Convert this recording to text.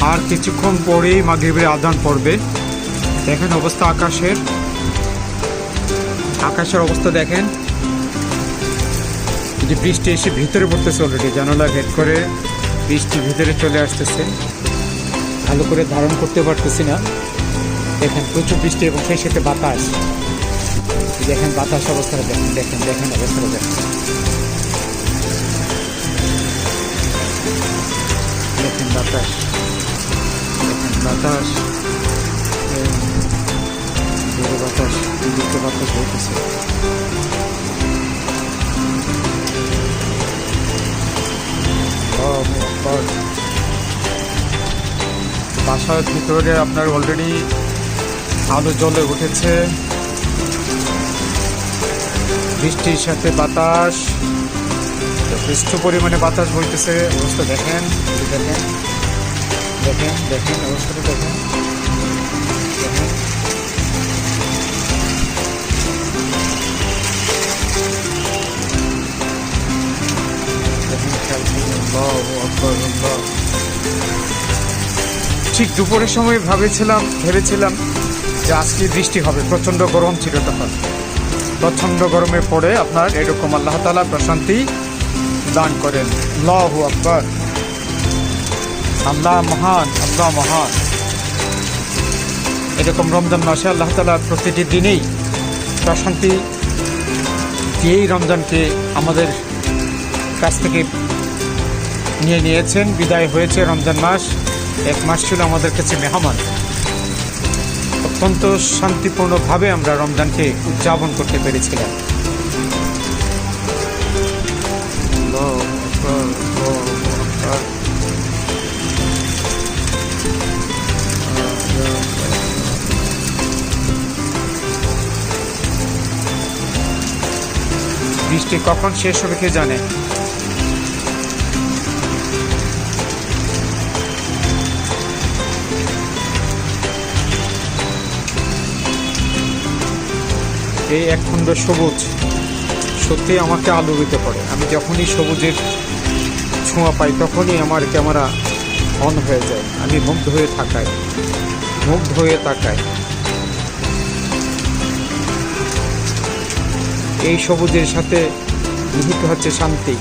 আর কিছুক্ষণ পরেই মাগরিবের আদান পড়বে। দেখেন অবস্থা আকাশের। আকাশের অবস্থা দেখেন। যে বৃষ্টি এসে ভিতরে পড়তেছে অলরেডি জানালা ভেদ করে বৃষ্টি ভিতরে চলে আসতেছে। ভালো করে ধারণ করতে পারতেছি না। দেখেন প্রচুর বৃষ্টি এবং সেই সাথে বাতাস। দেখেন বাতাস অবস্থাটা দেখেন দেখেন দেখেন অবস্থাটা দেখেন দেখেন। বাতাস বাতাস দিকে বাতাস Akbar। বাসার ভিতরে আপনার অলরেডি আলো জ্বলে উঠেছে। বৃষ্টির সাথে বাতাস, যথেষ্ট পরিমাণে বাতাস বইতেছে। অবস্থা দেখেন দেখেন। দেখেন দেখেন অবস্থাটা দেখেন। ঠিক দুপুরের সময় ভেবেছিলাম ভেবেছিলাম যে আজকে বৃষ্টি হবে, প্রচণ্ড গরম ছিল তখন। প্রচণ্ড গরমের পরে আপনার এরকম আল্লাহ তালা প্রশান্তি দান করেন। আল্লাহ আকবর। আল্লাহ মহান আল্লাহ মহান। এরকম রমজান মাসে আল্লাহ তালা প্রতিটি দিনেই প্রশান্তি দিয়েই রমজানকে আমাদের কাছ থেকে নিয়ে নিয়েছেন, বিদায় হয়েছে রমজান মাস। এক মাস ছিল আমাদের কাছে মেহমান। অত্যন্ত শান্তিপূর্ণভাবে আমরা রমজানকে উদযাপন করতে পেরেছিলাম। বৃষ্টি কখন শেষ হবে কে জানে? এই একখণ্ড সবুজ, সত্যি আমাকে আলোকিত করে। আমি যখনই সবুজের ছোঁয়া পাই, তখনই আমার ক্যামেরা অন হয়ে যায়। আমি মুগ্ধ হয়ে থাকাই মুগ্ধ হয়ে তাকাই। এই সবুজের সাথে নিহিত হচ্ছে শান্তি।